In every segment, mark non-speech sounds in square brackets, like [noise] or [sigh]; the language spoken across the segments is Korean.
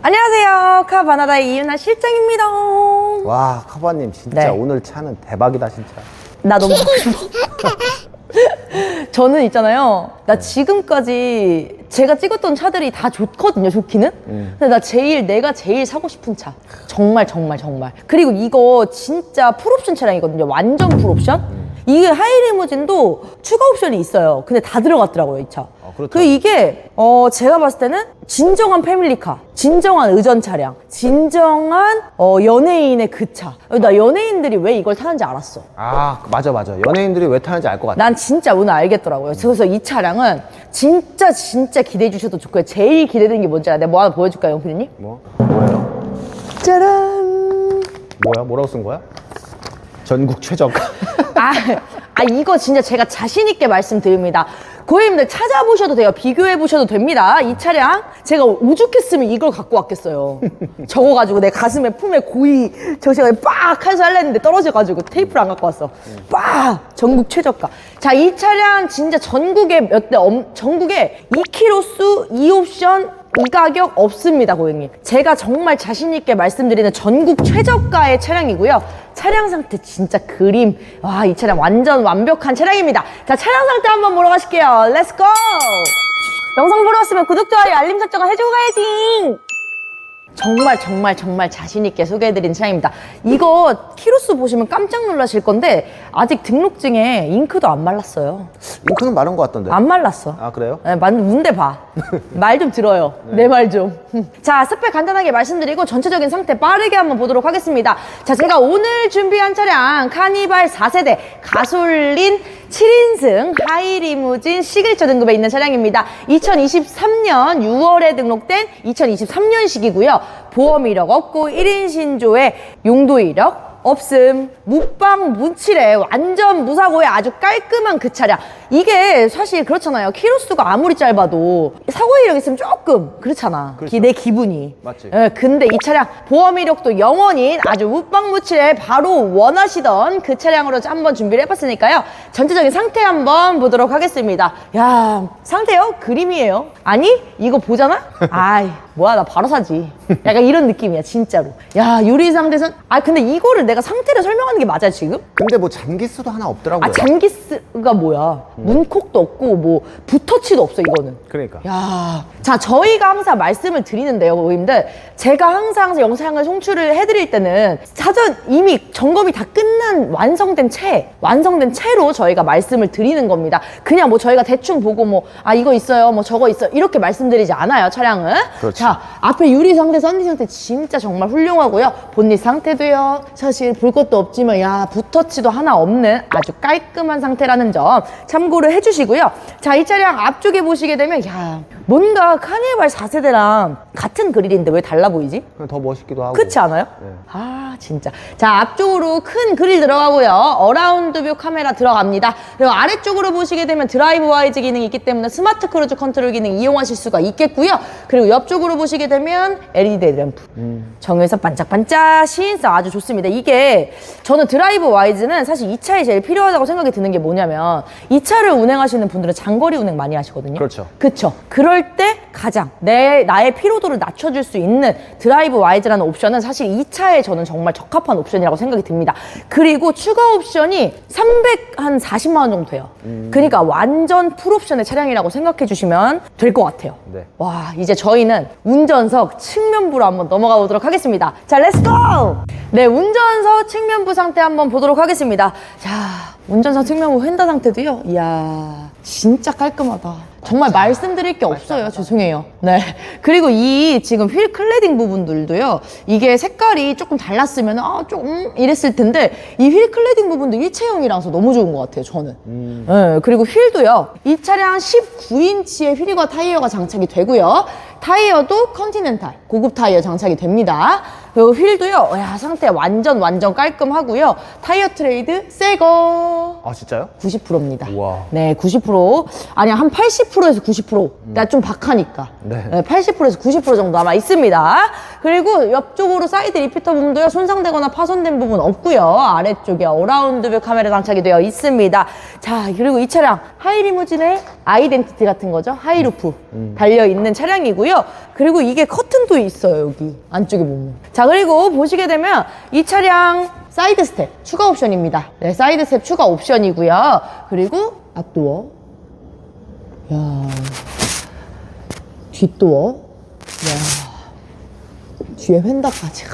안녕하세요. 카바나다의 이윤아 실장입니다. 와 카바님 진짜 네. 오늘 차는 대박이다 진짜 나 너무 보고 싶어. 저는 있잖아요. 나 지금까지 제가 찍었던 차들이 다 좋거든요, 좋기는. 근데 나 제일, 내가 제일 사고 싶은 차. 정말, 정말, 정말. 그리고 이거 진짜 풀옵션 차량이거든요. 완전 풀옵션. 이게 하이리무진도 추가 옵션이 있어요. 근데 다 들어갔더라고요, 이 차. 아, 그렇죠. 그 이게 어 제가 봤을 때는 진정한 패밀리카, 진정한 의전 차량, 진정한 어 연예인의 그 차. 나 연예인들이 왜 이걸 타는지 알았어. 아 맞아 맞아 연예인들이 왜 타는지 알 것 같아 난 진짜 오늘 알겠더라고요. 그래서 이 차량은 진짜 진짜 기대해 주셔도 좋고요. 제일 기대되는 게 뭔지 알아요? 내가 뭐 하나 보여줄까요, 영필님? 뭐 뭐예요 짜란. 뭐야 뭐라고 쓴 거야 전국 최저가 아, 아 이거 진짜 제가 자신 있게 말씀드립니다. 고객님들 찾아보셔도 돼요. 비교해 보셔도 됩니다. 이 차량 제가 오죽했으면 이걸 갖고 왔겠어요. 적어가지고 내 가슴에 품에 고이 저 시간에 빡 해서 하려는데 떨어져 가지고 테이프를 안 갖고 왔어. 빡 전국 최저가. 자 이 차량 진짜 전국에 몇대 전국에 2키로수 2옵션 이 가격 없습니다, 고객님. 제가 정말 자신 있게 말씀드리는 전국 최저가의 차량이고요. 차량 상태 진짜 그림. 와, 이 차량 완전 완벽한 차량입니다. 자, 차량 상태 한번 보러 가실게요. 렛츠고! 영상 보러 왔으면 구독, 좋아요, 알림 설정을 해주고 가야지! 정말 정말 정말 자신 있게 소개해드린 차량입니다. 이거 키로수 보시면 깜짝 놀라실 건데 아직 등록증에 잉크도 안 말랐어요. 잉크는 마른 것 같던데 안 말랐어. 아 그래요 네, 만 문대 봐. [laughs] 말 좀 들어요. 내 말 좀. [laughs] 자, 스펙 간단하게 말씀드리고 전체적인 상태 빠르게 한번 보도록 하겠습니다. 자, 제가 오늘 준비한 차량 카니발 4세대 가솔린 7인승 하이리무진 시글처 등급에 있는 차량입니다. 2023년 6월에 등록된 2023년식이고요. 보험 이력 없고 1인 신조의 용도 이력 없음. 묵방 문칠에 완전 무사고에 아주 깔끔한 그 차량. 이게 사실 그렇잖아요. 키로수가 아무리 짧아도 사고 이력 있으면 조금 그렇잖아. 그렇죠. 기- 내 기분이. 맞지. 예, 근데 이 차량 보험 이력도 영원인 아주 묵방 무칠에 바로 원하시던 그 차량으로 한번 준비를 해봤으니까요. 전체적인 상태 한번 보도록 하겠습니다. 야 상태요? 그림이에요? 아니 이거 보잖아? [laughs] 아이 뭐야 나 바로 사지. 약간 이런 느낌이야 진짜로. 야 유리 상대선. 아 근데 이거를 내가 상태를 설명하는 게 맞아 지금 근데 뭐 잔기수도 하나 없더라고요 아 잔기스가 뭐야 문콕도 없고 뭐 붓터치도 없어 이거는 그러니까 야, 자 저희가 항상 말씀을 드리는데요, 고객님들. 제가 항상 영상을 송출을 해드릴 때는 사전 이미 점검이 다 끝난 완성된 채, 완성된 채로 저희가 말씀을 드리는 겁니다. 그냥 뭐 저희가 대충 보고 뭐 아 이거 있어요, 뭐 저거 있어 요 이렇게 말씀드리지 않아요, 차량은. 그렇죠. 자 앞에 유리 상태, 썬니 상태 진짜 정말 훌륭하고요. 본닛 상태도요. 사실 볼 것도 없지만 야 붓터치도 하나 없는 아주 깔끔한 상태라는 점 참고를 해주시고요. 자 이 차량 앞쪽에 보시게 되면 야 뭔가 카니발 4세대랑 같은 그릴인데 왜 달라 보이지? 그냥 더 멋있기도 하고 그렇지 않아요? 네. 아 진짜 자 앞쪽으로 큰 그릴 들어가고요 어라운드 뷰 카메라 들어갑니다 그리고 아래쪽으로 보시게 되면 드라이브 와이즈 기능이 있기 때문에 스마트 크루즈 컨트롤 기능 이용하실 수가 있겠고요 그리고 옆쪽으로 보시게 되면 LED 램프 정에서 반짝반짝 시인성 아주 좋습니다 이게 저는 드라이브 와이즈는 사실 이 차에 제일 필요하다고 생각이 드는 게 뭐냐면 이 차를 운행하시는 분들은 장거리 운행 많이 하시거든요 그렇죠. 그쵸. 그럴 때 가장 내, 나의 피로도를 낮 춰줄 수 있는 드라이브 와이즈라는 옵션은 사실 이 차에 저는 정말 적합한 옵션이라고 생각이 듭니다. 그리고 추가 옵션이 340만 원 정도 돼요. 그러니까 완전 풀옵션의 차량이라고 생각해 주시면 될 것 같아요. 네. 와, 이제 저희는 운전석 측면부로 한번 넘어가 보도록 하겠습니다. 자, 렛츠고! 네, 운전석 측면부 상태 한번 보도록 하겠습니다. 자, 운전석 측면부 휀다 상태도요. 이야, 진짜 깔끔하다. 정말 말씀드릴 게 없어요. 죄송해요. 네. [laughs] 그리고 이 지금 휠 클레딩 부분들도요. 이게 색깔이 조금 달랐으면 아, 좀 이랬을 텐데 이 휠 클레딩 부분도 일체형이라서 너무 좋은 것 같아요. 저는. 네. 그리고 휠도요. 이 차량 19인치의 휠과 타이어가 장착이 되고요. 타이어도 컨티넨탈 고급 타이어 장착이 됩니다. 그리고 휠도요, 야, 상태 완전 완전 깔끔하고요. 타이어 트레이드 새거. 아 진짜요? 90%입니다. 우와. 네, 90%. 아니, 한 80%에서 90%. 나좀 박하니까. 네. 80%에서 90% 정도 남아 있습니다. 그리고 옆쪽으로 사이드 리피터 부분도요, 손상되거나 파손된 부분 없고요. 아래쪽에 어라운드 뷰 카메라 장착이 되어 있습니다. 자, 그리고 이 차량 하이리무진의 아이덴티티 같은 거죠. 하이루프 달려 있는 차량이고요. 그리고 이게 커튼도 있어요, 여기. 안쪽에 보면. 자, 그리고 보시게 되면 이 차량 사이드 스텝 추가 옵션입니다. 네, 사이드 스텝 추가 옵션이고요. 그리고 앞도어. 야. 뒷도어. 야. 뒤에 휀다까지.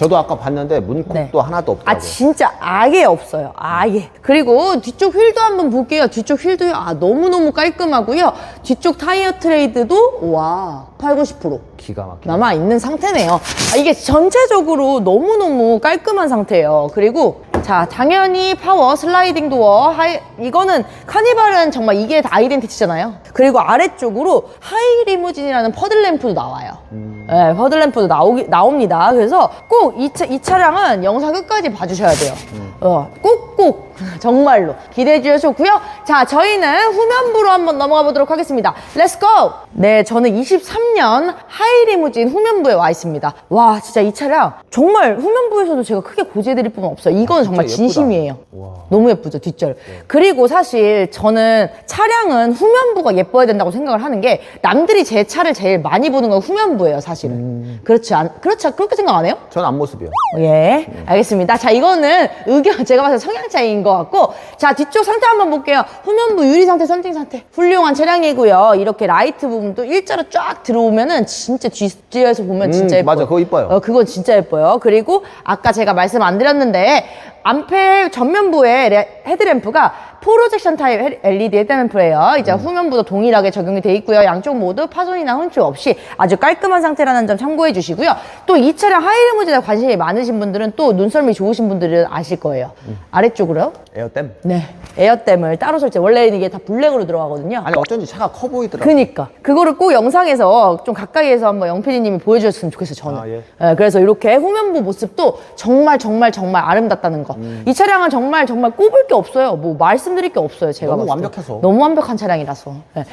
저도 아까 봤는데 문콕도 네. 하나도 없더라고요. 아 진짜 아예 없어요 아예 그리고 뒤쪽 휠도 한번 볼게요 뒤쪽 휠도요 아 너무너무 깔끔하고요 뒤쪽 타이어 트레이드도 와 8, 90% 기가 막혀. 남아 있는 상태네요. 아, 이게 전체적으로 너무너무 깔끔한 상태예요. 그리고 자, 당연히 파워 슬라이딩 도어 하이 이거는 카니발은 정말 이게 다 아이덴티티잖아요. 그리고 아래쪽으로 하이 리무진이라는 퍼들 램프도 나와요. 네, 퍼들 램프도 나오기 나옵니다. 그래서 꼭이이 차량은 영상 끝까지 봐주셔야 돼요. 어, 꼭꼭 [laughs] 정말로 기대해 주셨고요. 자, 저희는 후면부로 한번 넘어가 보도록 하겠습니다. 렛츠 고! 네, 저는 23년 하이리무진 후면부에 와 있습니다. 와, 진짜 이 차량 정말 후면부에서도 제가 크게 고지해드릴 부분 없어요. 이건 정말 예쁘다. 진심이에요. 와. 너무 예쁘죠, 뒷절. 그리고 사실 저는 차량은 후면부가 예뻐야 된다고 생각을 하는 게 남들이 제 차를 제일 많이 보는 건 후면부예요, 사실은. 그렇지 않, 그렇지, 않- 그렇게 생각 안 해요? 전 앞모습이요. 예, 알겠습니다. 자, 이거는 의견, 제가 봤을 때 성향 차이인 것 같고, 자, 뒤쪽 상태 한번 볼게요. 후면부 유리 상태, 선팅 상태. 훌륭한 차량이고요. 이렇게 라이트 부분도 일자로 쫙 들어오면은 진짜 뒷뒤에서 보면 진짜 음, 예뻐요. 맞아, 그거 이뻐요. 어, 그건 진짜 예뻐요. 그리고 아까 제가 말씀 안 드렸는데, 암페 전면부에 레- 헤드램프가 프로젝션 타입 LED 헤드램프예요. 이제 후면부도 동일하게 적용이 돼 있고요. 양쪽 모두 파손이나 흠집 없이 아주 깔끔한 상태라는 점 참고해 주시고요. 또 이 차량 하이리무진에 관심이 많으신 분들은 또 눈썰미 좋으신 분들은 아실 거예요. 아래쪽으로요? 에어댐. 네. 에어댐을 따로 설치. 원래는 이게 다 블랙으로 들어가거든요. 아니 어쩐지 차가 커 보이더라고. 그니까 그거를 꼭 영상에서 좀 가까이에서 한번 영PD님이 보여주셨으면 좋겠어요 저는 아, 예. 예, 그래서 이렇게 후면부 모습도 정말 정말 정말 아름답다는 거. 음. 이 차량은 정말 정말 꼽을 게 없어요. 뭐 말씀드릴 게 없어요. 제가 너무 봤을 때. 완벽해서. 너무 완벽한 차량이라서. 예.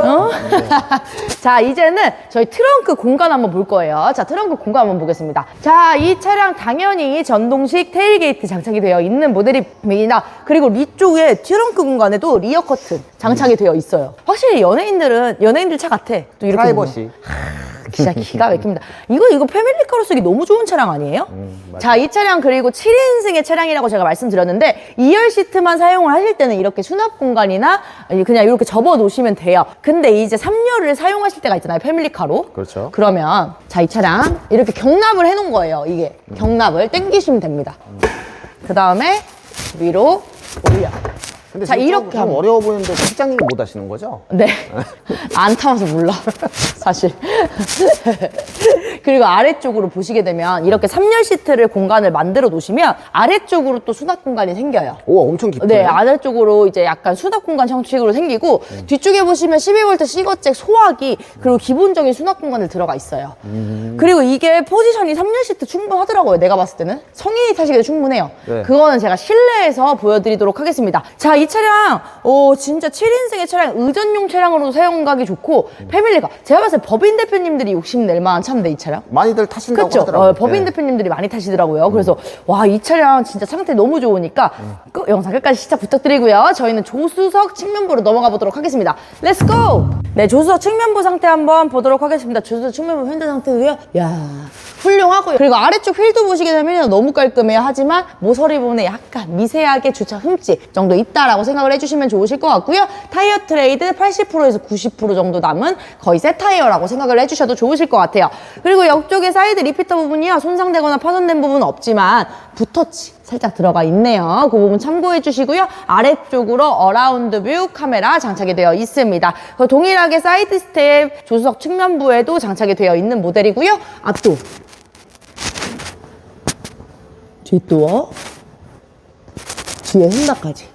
어? [laughs] 자 이제는 저희 트렁크 공간 한번 볼 거예요. 자 트렁크 공간 한번 보겠습니다. 자 이 차량 당연히 전동식 테일게이트 장착이 되어 있는 모델입니다. 그리고 뒤쪽에 트렁크 공간에도 리어 커튼 장착이 되어 있어요. 확실히 연예인들은 연예인들 차 같아. 또 이렇게 보면. 프라이버시. 진짜 기가 막힙니다. 이거 이거 패밀리카로 쓰기 너무 좋은 차량 아니에요? 음. 자, 이 차량 그리고 7인승의 차량이라고 제가 말씀드렸는데 2열 시트만 사용을 하실 때는 이렇게 수납 공간이나 그냥 이렇게 접어 놓으시면 돼요. 근데 이제 3열을 사용하실 때가 있잖아요. 패밀리카로. 그렇죠. 그러면 자, 이 차량 이렇게 경납을 해 놓은 거예요. 이게 경납을 당기시면 됩니다. 그다음에 위로 올려. 근데 자, 지금 이렇게 좀 하면- 어려워 보이는데 실장님이 못 하시는 거죠? 네. [laughs] 안 타봐서 몰라. 사실. 그리고 아래쪽으로 보시게 되면 이렇게 3열 시트를 공간을 만들어 놓으시면 아래쪽으로 또 수납 공간이 생겨요. 오 엄청 깊네. 네, 아래쪽으로 이제 약간 수납 공간 형식으로 생기고 뒤쪽에 보시면 12V 시거잭 소화기 그리고 기본적인 수납 공간을 들어가 있어요. 그리고 이게 포지션이 3열 시트 충분하더라고요. 내가 봤을 때는 성인이 타시기도 충분해요. 네. 그거는 제가 실내에서 보여드리도록 하겠습니다. 자, 이 차량 어 진짜 7인승의 차량 의전용 차량으로도 사용하기 좋고 패밀리가 제가 봤을 때 법인 대표님들이 욕심 낼 만한 차인데 이 차 량. 많이들 타신다고 그렇죠. 하더라고요. 어, 법인 네. 대표님들이 많이 타시더라고요. 그래서 와 이 차량 진짜 상태 너무 좋으니까 그 영상 끝까지 시청 부탁드리고요. 저희는 조수석 측면부로 넘어가 보도록 하겠습니다. 렛츠 고! 네, 조수석 측면부 상태 한번 보도록 하겠습니다. 조수석 측면부 현재 상태도요. 야 훌륭하고요. 그리고 아래쪽 휠도 보시게 되면 너무 깔끔해요. 하지만 모서리 부분에 약간 미세하게 주차 흠집 정도 있다라고 생각을 해주시면 좋으실 것 같고요. 타이어 트레이드 80%에서 90% 정도 남은 거의 새 타이어라고 생각을 해주셔도 좋으실 것 같아요. 그리고 옆쪽에 사이드 리피터 부분이요. 손상되거나 파손된 부분은 없지만 붓터치 살짝 들어가 있네요. 그 부분 참고해 주시고요. 아래쪽으로 어라운드 뷰 카메라 장착이 되어 있습니다. 그 동일하게 사이드 스텝 조수석 측면부에도 장착이 되어 있는 모델이고요. 앞도 뒷도어 뒤에 흔다까지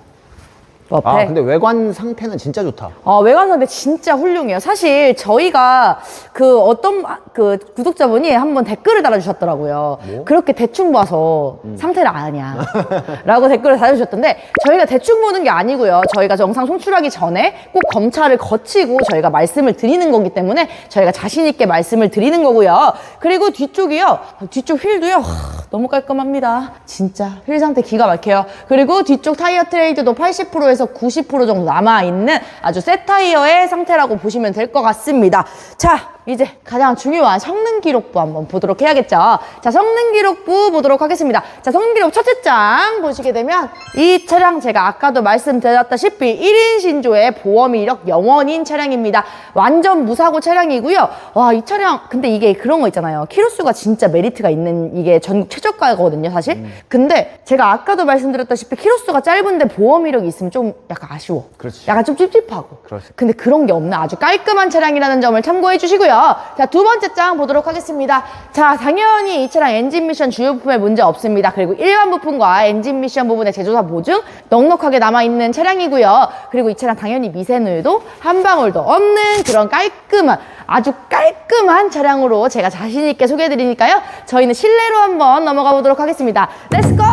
옆에. 아 근데 외관 상태는 진짜 좋다. 어, 외관 상태 진짜 훌륭해요. 사실 저희가 그 어떤 그 구독자분이 한번 댓글을 달아주셨더라고요. 뭐? 그렇게 대충 봐서 음. 상태를 아냐. [laughs] 라고 댓글을 달아주셨던데 저희가 대충 보는 게 아니고요. 저희가 영상 송출하기 전에 꼭 검찰을 거치고 저희가 말씀을 드리는 거기 때문에 저희가 자신있게 말씀을 드리는 거고요. 그리고 뒤쪽이요. 뒤쪽 휠도요. 하, 너무 깔끔합니다. 진짜 휠 상태 기가 막혀요. 그리고 뒤쪽 타이어 트레이드도 80%에서 90% 정도 남아있는 아주 새 타이어의 상태라고 보시면 될 것 같습니다. 자, 이제 가장 중요한 성능 기록부 한번 보도록 해야겠죠. 자, 성능 기록부 보도록 하겠습니다. 자, 성능 기록 첫째 장 보시게 되면 이 차량 제가 아까도 말씀드렸다시피 1인 신조의 보험 이력 영원인 차량입니다. 완전 무사고 차량이고요. 와, 이 차량 근데 이게 그런 거 있잖아요. 키로수가 진짜 메리트가 있는 이게 전국 최저가거든요, 사실. 근데 제가 아까도 말씀드렸다시피 키로수가 짧은데 보험 이력이 있으면 좀 약간 아쉬워. 그렇지. 약간 좀 찝찝하고. 그렇지. 근데 그런 게 없는 아주 깔끔한 차량이라는 점을 참고해 주시 고요. 자, 두 번째 장 보도록 하겠습니다. 자, 당연히 이 차량 엔진 미션 주요 부품에 문제 없습니다. 그리고 일반 부품과 엔진 미션 부분의 제조사 보증 넉넉하게 남아있는 차량이고요. 그리고 이 차량 당연히 미세누유도 한 방울도 없는 그런 깔끔한 아주 깔끔한 차량으로 제가 자신있게 소개해 드리니까요. 저희는 실내로 한번 넘어가 보도록 하겠습니다. 렛츠고!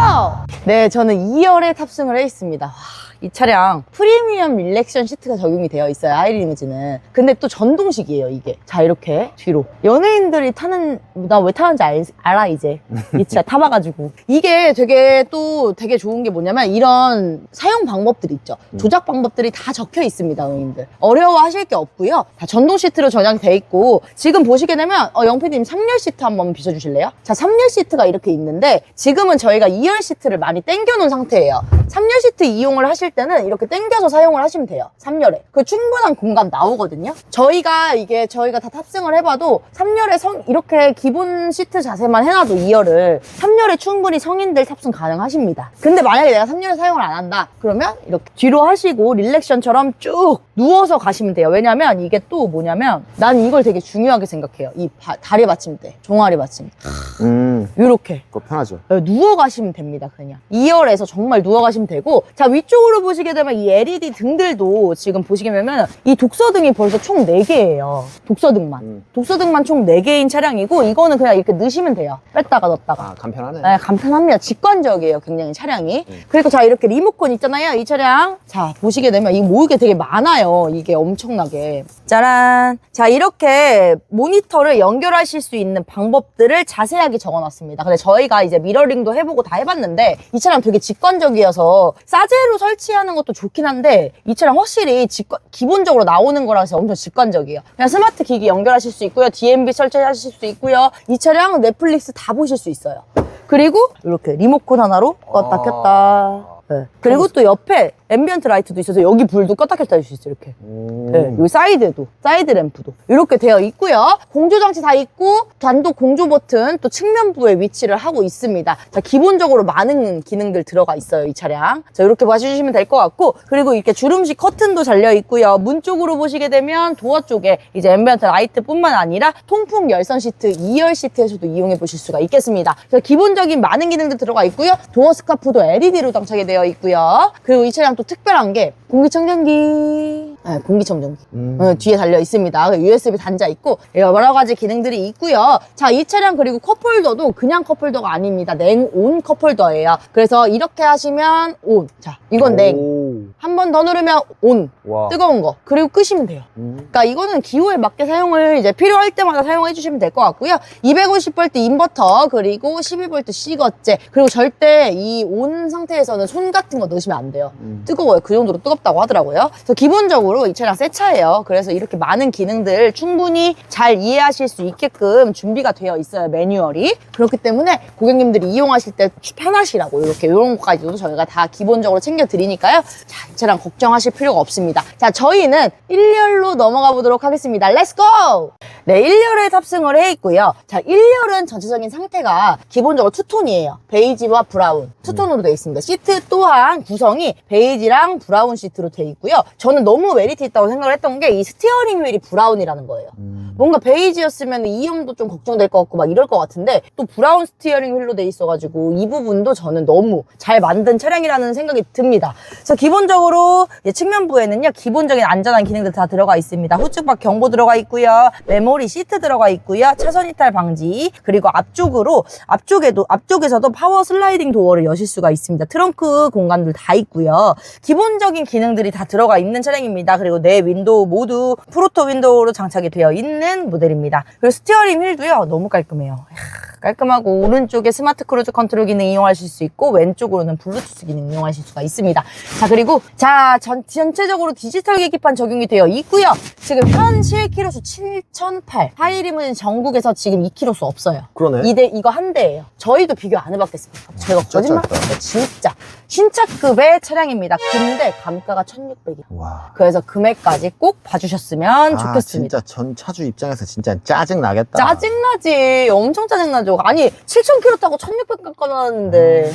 네, 저는 2열에 탑승을 해 있습니다. 와, 이 차량 프리미엄 릴렉션 시트가 적용이 되어 있어요 하이리무진은 근데 또 전동식이에요 이게. 자 이렇게 뒤로. 연예인들이 타는 나 왜 타는지 알, 알아 이제. 이 차 타봐가지고. 이게 되게 또 되게 좋은 게 뭐냐면 이런 사용 방법들이 있죠. 조작 방법들이 다 적혀 있습니다 연예인들. 어려워하실 게 없고요. 다 전동 시트로 전향이 돼 있고. 지금 보시게 되면 어, 영피디님 3열 시트 한번 비춰주실래요? 자 3열 시트가 이렇게 있는데 지금은 저희가 2열 시트를 많이 당겨 놓은 상태예요. 3열 시트 이용을 하실 때는 이렇게 당겨서 사용을 하시면 돼요. 3열에. 그 충분한 공간 나오거든요. 저희가 이게 저희가 다 탑승을 해봐도 3열에 성 이렇게 기본 시트 자세만 해놔도 2열을 3열에 충분히 성인들 탑승 가능하십니다. 근데 만약에 내가 3열 사용을 안 한다. 그러면 이렇게 뒤로 하시고 릴렉션처럼 쭉 누워서 가시면 돼요. 왜냐면 이게 또 뭐냐면 난 이걸 되게 중요하게 생각해요. 이 바- 다리 받침대 종아리 받침대. 음. 이렇게. 그거 편하죠. 네, 누워 가시면 됩니다, 그냥. 2열에서 정말 누워 가시면 되고. 자, 위쪽으로 보시게 되면 이 LED 등들도 지금 보시게 되면 이 독서등이 벌써 총 4개예요. 독서등만. 음. 독서등만 총 4개인 차량이고, 이거는 그냥 이렇게 넣으시면 돼요. 뺐다가 넣었다가. 아 간편하네. 네, 간편합니다. 직관적이에요, 굉장히 차량이. 그리고 자, 이렇게 리모컨 있잖아요, 이 차량. 자, 보시게 되면 이 모으게 되게 많아요. 이게 엄청나게. 짜란. 자, 이렇게 모니터를 연결하실 수 있는 방법들을 자세하게 적어놨습니다. 근데 저희가 이제 미러링도 해보고 다 해봤는데 이 차량 되게 직관적이어서 싸제로 설치 하는 것도 좋긴 한데 이 차량 확실히 기본적으로 나오는 거라서 엄청 직관적이에요. 그냥 스마트 기기 연결하실 수 있고요. DMB 설치하실 수 있고요. 이 차량 넷플릭스 다 보실 수 있어요. 그리고 이렇게 리모컨 하나로 껐다 아. 켰다. 네. 그리고 또 옆에 앰비언트 라이트도 있어서 여기 불도 껐다 켰다 할 수 있어요. 이렇게. 음. 네, 요 사이드도 사이드 램프도 이렇게 되어 있고요. 공조 장치 다 있고 단독 공조 버튼 또 측면부에 위치를 하고 있습니다. 자, 기본적으로 많은 기능들 들어가 있어요, 이 차량. 자, 이렇게 봐주시면 될 것 같고 그리고 이렇게 주름식 커튼도 잘려 있고요. 문 쪽으로 보시게 되면 도어 쪽에 이제 앰비언트 라이트뿐만 아니라 통풍 열선 시트 2열 시트에서도 이용해 보실 수가 있겠습니다. 그래서 기본적인 많은 기능들 들어가 있고요. 도어 스카프도 LED로 장착이 되어 있고요. 그리고 이 차량 또 특별한 게 공기청정기, 네, 공기청정기. 음. 어, 뒤에 달려 있습니다. USB 단자 있고 여러 가지 기능들이 있고요. 자, 이 차량 그리고 컵홀더도 그냥 컵홀더가 아닙니다. 냉온 컵홀더예요. 그래서 이렇게 하시면 온. 자, 이건 냉. 오. 한번 더 누르면 온. 와. 뜨거운 거. 그리고 끄시면 돼요. 음. 그러니까 이거는 기호에 맞게 사용을 이제 필요할 때마다 사용해 주시면 될 것 같고요. 250V 인버터 그리고 12V C거째 그리고 절대 이 온 상태에서는 손 같은 거 넣으시면 안 돼요. 음. 뜨거워요. 그 정도로 뜨겁다고 하더라고요. 그래서 기본적으로 이 차량 새 차예요. 그래서 이렇게 많은 기능들 충분히 잘 이해하실 수 있게끔 준비가 되어 있어요. 매뉴얼이. 그렇기 때문에 고객님들이 이용하실 때 편하시라고 이렇게 이런 것까지도 저희가 다 기본적으로 챙겨 드리니까요. 자, 이 차량 걱정하실 필요가 없습니다. 자, 저희는 1열로 넘어가 보도록 하겠습니다. 렛츠고! 네, 1열에 탑승을 해 있고요. 자, 1열은 전체적인 상태가 기본적으로 투톤이에요. 베이지와 브라운. 투톤으로 되어 있습니다. 시트 또한 구성이 베이지랑 브라운 시트로 되어 있고요. 저는 너무 메리트 있다고 생각을 했던 게 이 스티어링 휠이 브라운이라는 거예요. 음. 뭔가 베이지였으면 이염도 좀 걱정될 것 같고 막 이럴 것 같은데 또 브라운 스티어링 휠로 돼 있어가지고 이 부분도 저는 너무 잘 만든 차량이라는 생각이 듭니다. 그래서 기본적으로 측면부에는요 기본적인 안전한 기능들 다 들어가 있습니다. 후측박 경보 들어가 있고요, 메모리 시트 들어가 있고요, 차선 이탈 방지 그리고 앞쪽으로 앞쪽에도 앞쪽에서도 파워 슬라이딩 도어를 여실 수가 있습니다. 트렁크 공간들 다 있고요. 기본적인 기능들이 다 들어가 있는 차량입니다. 그리고 내 윈도우 모두 프로토 윈도우로 장착이 되어 있는 모델입니다. 그리고 스티어링 휠도요 너무 깔끔해요. 깔끔하고 오른쪽에 스마트 크루즈 컨트롤 기능 이용하실 수 있고 왼쪽으로는 블루투스 기능 이용하실 수가 있습니다. 자 그리고 자 전, 전체적으로 디지털 계기판 적용이 되어 있고요. 지금 현 실키로수 7,008 하이리무진 전국에서 지금 2키로수 없어요. 그러네. 이대 이거 한 대예요. 저희도 비교 안 해봤겠습니다. 제가 거짓말 진짜 신차급의 차량입니다. 근데 감가가 1,600이에요. 와. 그래서 금액까지 꼭 봐주셨으면 좋겠습니다. 아, 진짜 전 차주 입장에서 진짜 짜증 나겠다. 짜증나지. 엄청 짜증나죠. 아니, 7,000km 타고 1,600 깎아놨는데.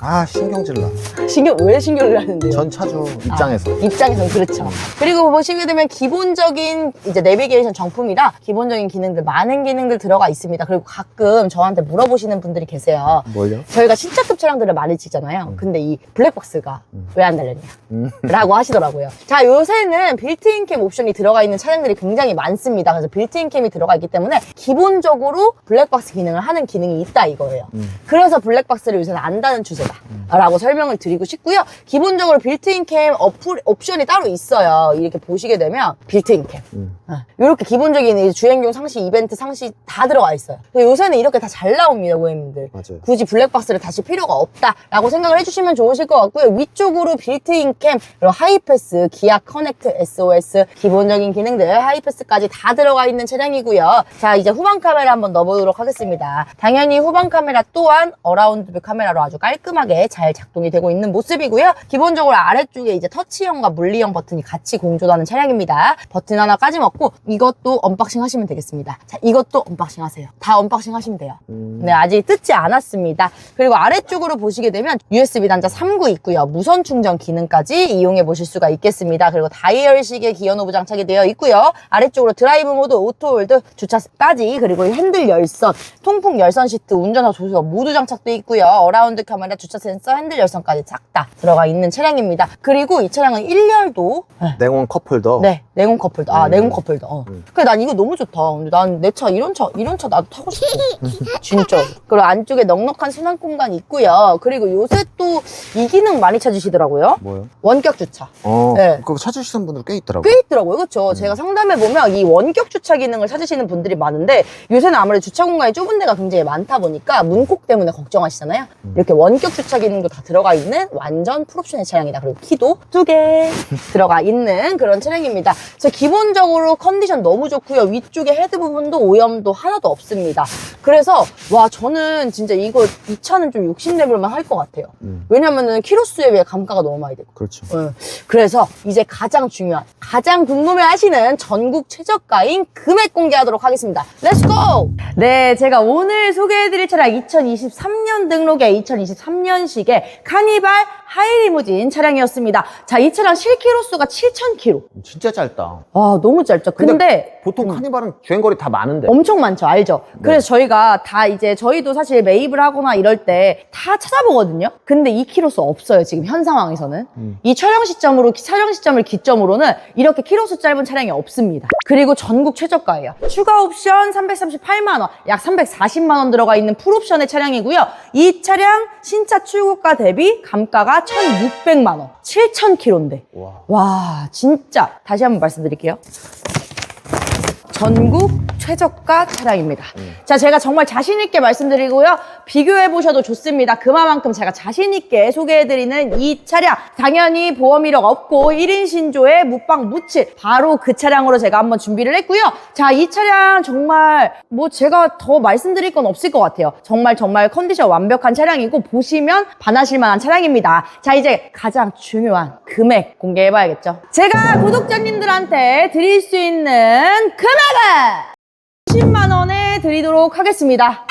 아 신경질 나. 신경, 왜 신경을 하는데요? 전 차주 입장에서. 입장에서는 그렇죠. 그리고 보시게 되면 기본적인 이제 내비게이션 정품이라 기본적인 기능들, 많은 기능들 들어가 있습니다. 그리고 가끔 저한테 물어보시는 분들이 계세요. 뭘요? 저희가 신차급 차량들을 많이 치잖아요. 근데 이 블랙박스가 왜 안 달렸냐? 음. [laughs] 라고 하시더라고요. 자, 요새는 빌트인 캠 옵션이 들어가 있는 차량들이 굉장히 많습니다. 그래서 빌트인 캠이 들어가 있기 때문에 기본적으로 블랙박스 기능을 하는 기능이 있다 이거예요. 음. 그래서 블랙박스를 요새는 안다는 추세다. 라고 설명을 드리고 싶고요. 기본적으로 빌트인 캠 어플, 옵션이 따로 있어요. 이렇게 보시게 되면 빌트인 캠. 음. 이렇게 기본적인 이제 주행용 상시, 이벤트 상시 다 들어가 있어요. 요새는 이렇게 다 잘 나옵니다, 고객님들. 맞아요. 굳이 블랙박스를 다실 필요가 없다라고 생각을 해주시면 좋으실 것 같고요. 위쪽으로 빌트인 캠, 그리고 하이패스, 기아 커넥트 SOS, 기본적인 기능들, 하이패스까지 다 들어가 있는 차량이고요. 자, 이제 후방 카메라 한번 넣어보도록 하겠습니다. 당연히 후방 카메라 또한 어라운드 뷰 카메라로 아주 깔끔 하게 잘 작동이 되고 있는 모습이고요. 기본적으로 아래쪽에 이제 터치형과 물리형 버튼이 같이 공조하는 차량입니다. 버튼 하나 까짐없고 이것도 언박싱 하시면 되겠습니다. 자, 이것도 언박싱 하세요. 다 언박싱 하시면 돼요. 음. 네, 아직 뜯지 않았습니다. 그리고 아래쪽으로 보시게 되면 USB 단자 3구 있고요. 무선 충전 기능까지 이용해 보실 수가 있겠습니다. 그리고 다이얼식의 기어 노브 장착이 되어 있고요. 아래쪽으로 드라이브 모드, 오토 홀드, 주차까지 그리고 핸들 열선, 통풍 열선 시트, 운전석 조수석 모두 장착돼 있고요. 어라운드 카메라, 주차 센서, 핸들 열선까지 싹다 들어가 있는 차량입니다. 그리고 이 차량은 1열도 냉온 컵홀더. 네, 냉온 커플도. 아, 음. 냉온 커플도. 어. 음. 그래, 난 이거 너무 좋다. 근데 난 내 차, 이런 차, 이런 차 나도 타고 싶어. 진짜. 그리고 안쪽에 넉넉한 수납 공간이 있고요. 그리고 요새 또 이 기능 많이 찾으시더라고요. 뭐요? 원격 주차. 어. 네. 그거 찾으시는 분들 꽤 있더라고. 꽤 있더라고요. 그렇죠? 제가 상담해 보면 이 원격 주차 기능을 찾으시는 분들이 많은데 요새는 아무래도 주차 공간이 좁은 데가 굉장히 많다 보니까 문콕 때문에 걱정하시잖아요. 이렇게 원격 주차 기능도 다 들어가 있는 완전 풀옵션의 차량이다. 그리고 키도 두 개 [laughs] 들어가 있는 그런 차량입니다. 그래서 기본적으로 컨디션 너무 좋고요. 위쪽에 헤드 부분도 오염도 하나도 없습니다. 그래서 와 저는 진짜 이거 이 차는 좀 욕심내볼만 할 것 같아요. 음. 왜냐면은 키로수에 비해 감가가 너무 많이 되고. 그렇죠. 응. 그래서 이제 가장 중요한, 가장 궁금해 하시는 전국 최저가인 금액 공개하도록 하겠습니다. 렛츠고! 네, 제가 오늘 소개해드릴 차량 2023년 등록의 2023년 식의 카니발 하이리무진 차량이었습니다. 자, 이 차량 실키로수가 7,000km. 진짜 짧다. 아, 너무 짧죠. 근데 근데 보통 카니발은 주행거리 다 많은데. 엄청 많죠. 알죠? 그래서 저희가 다 이제 저희도 사실 매입을 하거나 이럴 때 다 찾아보거든요. 근데 2km 없어요. 지금 현 상황에서는. 음. 이 촬영 시점으로 촬영 시점을 기점으로는 이렇게 키로수 짧은 차량이 없습니다. 그리고 전국 최저가예요. 추가 옵션 338만 원, 약 340만 원 들어가 있는 풀옵션의 차량이고요. 이 차량 신차 출고가 대비 감가가 1,600만 원, 7,000km인데. 와. 와, 진짜 다시 한번 말씀드릴게요. 전국 최저가 차량입니다. 자, 제가 정말 자신있게 말씀드리고요. 비교해보셔도 좋습니다. 그만큼 제가 자신있게 소개해드리는 이 차량. 당연히 보험 이력 없고 1인 신조의 무빵 무칠. 바로 그 차량으로 제가 한번 준비를 했고요. 자, 이 차량 정말 뭐 제가 더 말씀드릴 건 없을 것 같아요. 정말 정말 컨디션 완벽한 차량이고 보시면 반하실 만한 차량입니다. 자, 이제 가장 중요한 금액 공개해봐야겠죠. 제가 구독자님들한테 드릴 수 있는 금액은 10만 원에 드리도록 하겠습니다.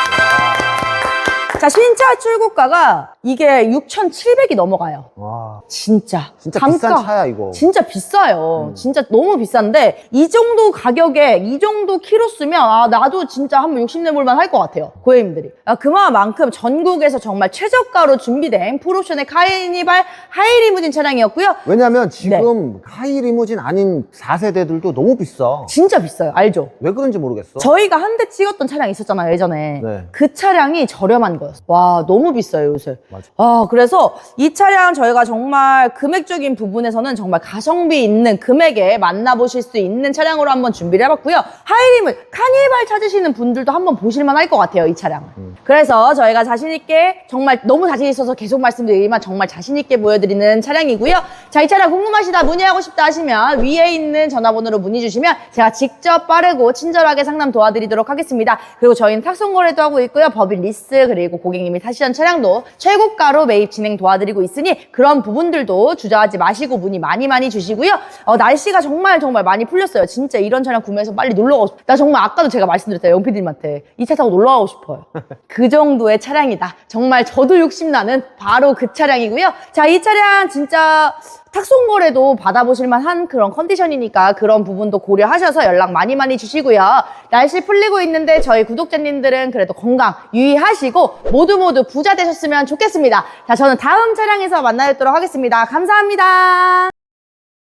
자, 신차 출고가가 이게 6,700이 넘어가요. 와. 와. 진짜. 진짜 비싼 차야, 이거. 진짜 비싸요. 음. 진짜 너무 비싼데 이 정도 가격에 이 정도 키로 쓰면 아 나도 진짜 한번 욕심 내볼만 할 것 같아요. 고객님들이. 아, 그만큼 전국에서 정말 최저가로 준비된 풀옵션의 카니발 하이리무진 차량이었고요. 왜냐면 네. 지금 하이 리무진 아닌 4세대들도 너무 비싸. 진짜 비싸요. 알죠? 왜 그런지 모르겠어. 저희가 한 대 찍었던 차량 있었잖아요, 예전에. 네. 그 차량이 저렴한 거 였어요. 와, 너무 비싸요, 요새. 맞아. 아, 그래서 이 차량 저희가 정말 금액적인 부분에서는 정말 가성비 있는 금액에 만나보실 수 있는 차량으로 한번 준비를 해봤고요. 하이림을 카니발 찾으시는 분들도 한번 보실만 할 것 같아요, 이 차량. 그래서 저희가 자신있게 정말 너무 자신 있어서 계속 말씀드리지만 정말 자신있게 보여드리는 차량이고요. 자, 이 차량 궁금하시다, 문의하고 싶다 하시면 위에 있는 전화번호로 문의 주시면 제가 직접 빠르고 친절하게 상담 도와드리도록 하겠습니다. 그리고 저희는 탁송 거래도 하고 있고요. 법인 리스 그리고 고객님이 타시던 차량도 최고가로 매입 진행 도와드리고 있으니 그런 부분들도 주저하지 마시고 문의 많이 많이 주시고요. 어, 날씨가 정말 정말 많이 풀렸어요. 진짜 이런 차량 구매해서 빨리 놀러 가고 싶... 나 정말 아까도 제가 말씀드렸어요. 영피디님한테 이 차 타고 놀러 가고 싶어요. [laughs] 그 정도의 차량이다. 정말 저도 욕심나는 바로 그 차량이고요. 자, 이 차량 진짜 탁송 거래도 받아보실 만한 그런 컨디션이니까 그런 부분도 고려하셔서 연락 많이 많이 주시고요. 날씨 풀리고 있는데 저희 구독자님들은 그래도 건강 유의하시고 모두 모두 부자 되셨으면 좋겠습니다. 자, 저는 다음 차량에서 만나 뵙도록 하겠습니다. 감사합니다.